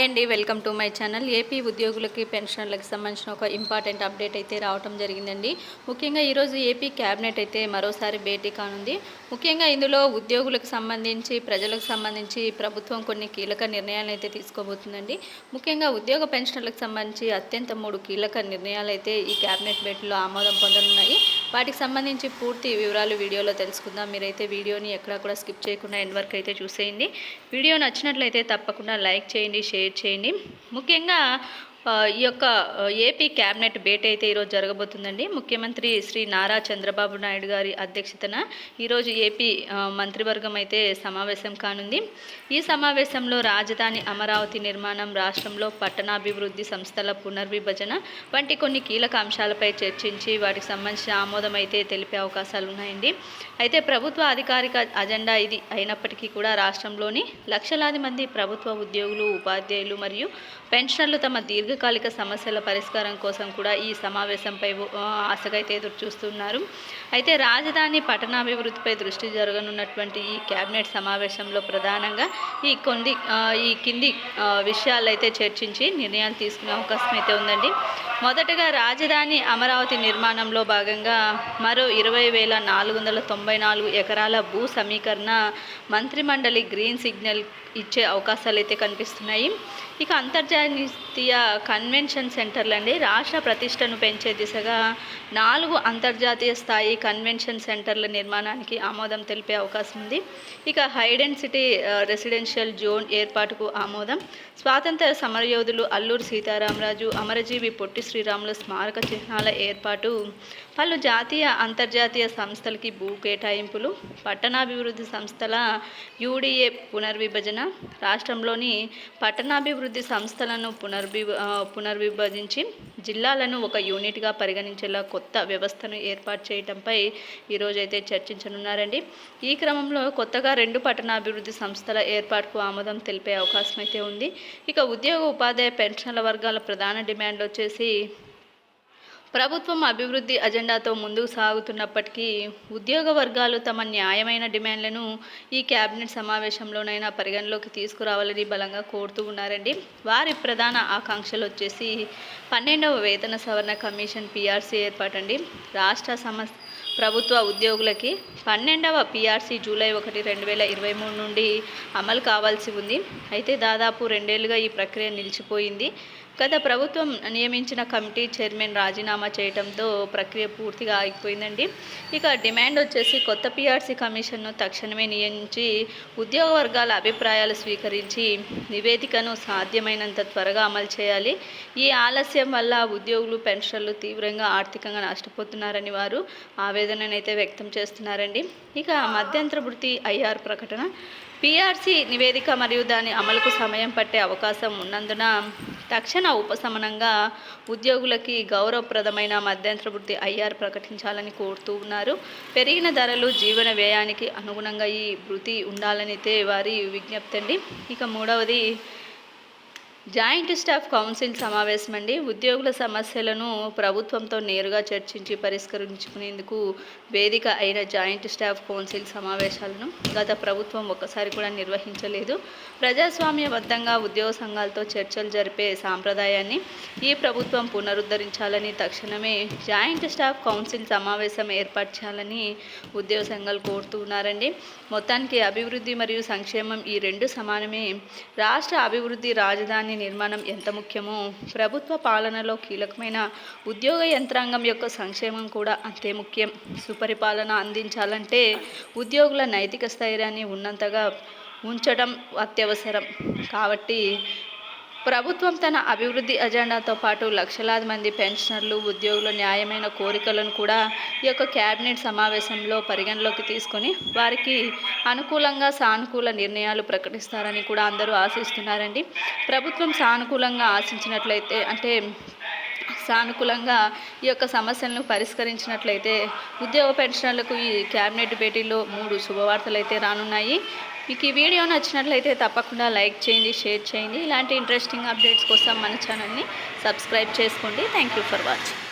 Hi అండి welcome to my channel. AP ఉద్యోగులకి పెన్షనర్లకు సంబంధించిన ఒక ఇంపార్టెంట్ అప్డేట్ అయితే రావటం జరిగిందండి. ముఖ్యంగా ఈరోజు ఏపీ క్యాబినెట్ అయితే మరోసారి భేటీ కానుంది. ముఖ్యంగా ఇందులో ఉద్యోగులకు సంబంధించి ప్రజలకు సంబంధించి ప్రభుత్వం కొన్ని కీలక నిర్ణయాలు అయితే తీసుకోబోతుందండి. ముఖ్యంగా ఉద్యోగ పెన్షనర్లకు సంబంధించి అత్యంత మూడు కీలక నిర్ణయాలు అయితే ఈ క్యాబినెట్ భేటీలో ఆమోదం పొందనున్నాయి. వాటికి సంబంధించి పూర్తి వివరాలు వీడియోలో తెలుసుకుందాం. మీరైతే వీడియోని ఎక్కడా కూడా స్కిప్ చేయకుండా ఎండ్ వరకు అయితే చూసేయండి. వీడియో నచ్చినట్లయితే తప్పకుండా లైక్ చేయండి షేర్ చేయండి. ముఖ్యంగా ఈ యొక్క ఏపీ క్యాబినెట్ భేటీ అయితే ఈరోజు జరగబోతుందండి. ముఖ్యమంత్రి శ్రీ నారా చంద్రబాబు నాయుడు గారి అధ్యక్షతన ఈరోజు ఏపీ మంత్రివర్గం అయితే సమావేశం కానుంది. ఈ సమావేశంలో రాజధాని అమరావతి నిర్మాణం రాష్ట్రంలో పట్టణాభివృద్ధి సంస్థల పునర్విభజన వంటి కొన్ని కీలక అంశాలపై చర్చించి వాటికి సంబంధించిన ఆమోదం అయితే తెలిపే అవకాశాలు ఉన్నాయండి. అయితే ప్రభుత్వ అధికారిక అజెండా ఇది అయినప్పటికీ కూడా రాష్ట్రంలోని లక్షలాది మంది ప్రభుత్వ ఉద్యోగులు ఉపాధ్యాయులు మరియు పెన్షనర్లు తమ దీర్ఘ దీర్ఘకాలిక సమస్యల పరిష్కారం కోసం కూడా ఈ సమావేశంపై ఆశగైతే అయితే ఎదురు చూస్తున్నారు అయితే రాజధాని పట్టణాభివృద్ధిపై దృష్టి జరగనున్నటువంటి ఈ కేబినెట్ సమావేశంలో ప్రధానంగా ఈ కొన్ని ఈ కింది విషయాలైతే చర్చించి నిర్ణయాలు తీసుకునే అవకాశం అయితే ఉందండి. మొదటగా రాజధాని అమరావతి నిర్మాణంలో భాగంగా మరో ఇరవై వేల నాలుగు వందల తొంభై నాలుగు ఎకరాల భూ సమీకరణ మంత్రిమండలి గ్రీన్ సిగ్నల్ ఇచ్చే అవకాశాలు అయితే కనిపిస్తున్నాయి. ఇక అంతర్జాతీయ కన్వెన్షన్ సెంటర్లు అండి. రాష్ట్ర ప్రతిష్టను పెంచే దిశగా నాలుగు అంతర్జాతీయ స్థాయి కన్వెన్షన్ సెంటర్ల నిర్మాణానికి ఆమోదం తెలిపే అవకాశం ఉంది. ఇక హైడెన్సిటీ రెసిడెన్షియల్ జోన్ ఏర్పాటుకు ఆమోదం. స్వాతంత్ర సమరయోధులు అల్లూరు సీతారామరాజు అమరజీవి పొట్టి శ్రీరాములు స్మారక చిహ్నాల ఏర్పాటు పలు జాతీయ అంతర్జాతీయ సంస్థలకి భూ కేటాయింపులు పట్టణాభివృద్ధి సంస్థల యూడిఏ పునర్విభజన రాష్ట్రంలోని పట్టణాభివృద్ధి సంస్థలను పునర్వి పునర్విభజించి జిల్లాలను ఒక యూనిట్గా పరిగణించేలా కొత్త వ్యవస్థను ఏర్పాటు చేయడంపై ఈరోజైతే చర్చించనున్నారండి. ఈ క్రమంలో కొత్తగా రెండు పట్టణాభివృద్ధి సంస్థల ఏర్పాటుకు ఆమోదం తెలిపే అవకాశం అయితే ఉంది. ఇక ఉద్యోగ ఉపాధ్యాయ పెన్షన్ల వర్గాల ప్రధాన డిమాండ్ వచ్చేసి ప్రభుత్వం అభివృద్ధి అజెండాతో ముందుకు సాగుతున్నప్పటికీ ఉద్యోగ వర్గాలు తమ న్యాయమైన డిమాండ్లను ఈ కేబినెట్ సమావేశంలోనైనా పరిగణలోకి తీసుకురావాలని బలంగా కోరుతూ ఉన్నారండి. వారి ప్రధాన ఆకాంక్షలు వచ్చేసి పన్నెండవ వేతన సవరణ కమిషన్ పిఆర్సీ ఏర్పాటండి. రాష్ట్ర సమస్ ప్రభుత్వ ఉద్యోగులకి పన్నెండవ పిఆర్సీ జూలై ఒకటి రెండు వేల ఇరవై మూడు నుండి అమలు కావాల్సి ఉంది. అయితే దాదాపు రెండేళ్ళుగా ఈ ప్రక్రియ నిలిచిపోయింది. గత ప్రభుత్వం నియమించిన కమిటీ చైర్మన్ రాజీనామా చేయడంతో ప్రక్రియ పూర్తిగా ఆగిపోయిందండి ఇక డిమాండ్ వచ్చేసి కొత్త పిఆర్సీ కమిషన్ను తక్షణమే నియమించి ఉద్యోగ వర్గాల అభిప్రాయాలు స్వీకరించి నివేదికను సాధ్యమైనంత త్వరగా అమలు చేయాలి. ఈ ఆలస్యం వల్ల ఉద్యోగులు పెన్షన్లు తీవ్రంగా ఆర్థికంగా నష్టపోతున్నారని వారు ఆవేదననైతే వ్యక్తం చేస్తున్నారండి. ఇక మధ్యంతర వృత్తి ఐఆర్ ప్రకటన. పిఆర్సీ నివేదిక మరియు దాని అమలుకు సమయం పట్టే అవకాశం ఉన్నందున తక్షణ ఉపశమనంగా ఉద్యోగులకి గౌరవప్రదమైన మధ్యంతర వృత్తి ఐఆర్ ప్రకటించాలని కోరుతూ ఉన్నారు. పెరిగిన ధరలు జీవన వ్యయానికి అనుగుణంగా ఈ వృత్తి ఉండాలనైతే వారి విజ్ఞప్తి అండి ఇక మూడవది జాయింట్ స్టాఫ్ కౌన్సిల్ సమావేశం అండి ఉద్యోగుల సమస్యలను ప్రభుత్వంతో నేరుగా చర్చించి పరిష్కరించుకునేందుకు వేదిక అయిన జాయింట్ స్టాఫ్ కౌన్సిల్ సమావేశాలను గత ప్రభుత్వం ఒక్కసారి కూడా నిర్వహించలేదు. ప్రజాస్వామ్యబద్ధంగా ఉద్యోగ సంఘాలతో చర్చలు జరిపే సాంప్రదాయాన్ని ఈ ప్రభుత్వం పునరుద్ధరించాలని తక్షణమే జాయింట్ స్టాఫ్ కౌన్సిల్ సమావేశం ఏర్పాటు చేయాలని ఉద్యోగ సంఘాలు కోరుతూ ఉన్నారండి. మొత్తానికి అభివృద్ధి మరియు సంక్షేమం ఈ రెండు సమానమే. రాష్ట్ర అభివృద్ధి రాజధాని నిర్మాణం ఎంత ముఖ్యమో ప్రభుత్వ పాలనలో కీలకమైన ఉద్యోగ యంత్రాంగం యొక్క సంక్షేమం కూడా అంతే ముఖ్యం. సుపరిపాలన అందించాలంటే ఉద్యోగుల నైతిక స్థైర్యాన్ని ఉన్నంతగా ఉంచడం అత్యవసరం. కాబట్టి ప్రభుత్వం తన అభివృద్ధి అజెండాతో పాటు లక్షలాది మంది పెన్షనర్లు ఉద్యోగుల న్యాయమైన కోరికలను కూడా ఈ యొక్క క్యాబినెట్ సమావేశంలో పరిగణలోకి తీసుకొని వారికి అనుకూలంగా సానుకూల నిర్ణయాలు ప్రకటిస్తారని కూడా అందరూ ఆశిస్తున్నారండి. ప్రభుత్వం సానుకూలంగా ఆశించినట్లయితే అంటే సానుకూలంగా ఈ యొక్క సమస్యలను పరిష్కరించినట్లయితే ఉద్యోగ పెన్షనర్లకు ఈ క్యాబినెట్ భేటీలో మూడు శుభవార్తలు అయితే రానున్నాయి. మీకు ఈ వీడియో నచ్చినట్లయితే తప్పకుండా లైక్ చేయండి షేర్ చేయండి. ఇలాంటి ఇంట్రెస్టింగ్ అప్డేట్స్ కోసం మన ఛానల్ని సబ్స్క్రైబ్ చేసుకోండి. Thank you for watching.